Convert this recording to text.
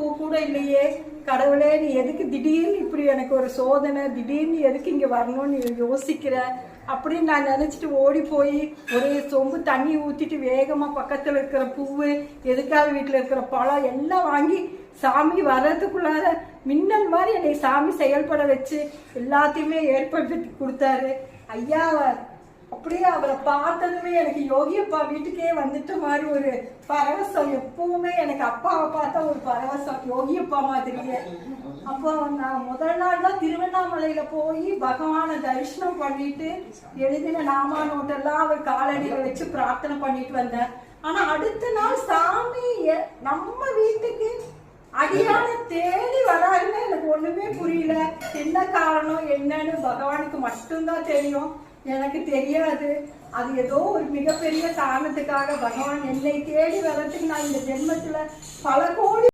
பூ கூட இல்லையே. கடவுளே நீ எதுக்கு திடீர்னு இப்படி எனக்கு ஒரு சோதனை திடீர்னு எதுக்கு இங்கே வரணும்னு யோசிக்கிற? அப்படின்னு நான் நினைச்சிட்டு ஓடி போய் ஒரே சொம்பு தண்ணி ஊற்றிட்டு வேகமாக பக்கத்தில் இருக்கிற பூவு எதுக்காக வீட்டில் இருக்கிற பழம் எல்லாம் வாங்கி சாமி வர்றதுக்குள்ளார மின்னல் மாதிரி என்னை சாமி செயல்பட வச்சு எல்லாத்தையுமே ஏற்படுத்தி கொடுத்தாரு. ஐயா அப்படியே அவரை பார்த்ததுமே எனக்கு யோகியப்பா வீட்டுக்கே வந்துட்ட மாதிரி ஒரு பரவசம். எப்பவுமே எனக்கு அப்பாவை பார்த்தா ஒரு பரவசம். யோகியப்பா மாதிரியே. அப்போ நான் முதல் நாள் தான் திருவண்ணாமலையில போய் பகவானை தரிசனம் பண்ணிட்டு எழுதின நாமா நோட்டெல்லாம் அவர் காலடியில வச்சு பிரார்த்தனை பண்ணிட்டு வந்தேன். ஆனா அடுத்த நாள் சாமி நம்ம வீட்டுக்கு அடியான தேடி வராருன்னு எனக்கு ஒண்ணுமே புரியல. என்ன காரணம் என்னன்னு பகவானுக்கு மட்டும்தான் தெரியும். எனக்கு தெரியாது. அது ஏதோ ஒரு மிகப்பெரிய காரணத்துக்காக பகவான் என்னை தேடி வரதுக்கு நான் இந்த ஜென்மத்துல பல கோடி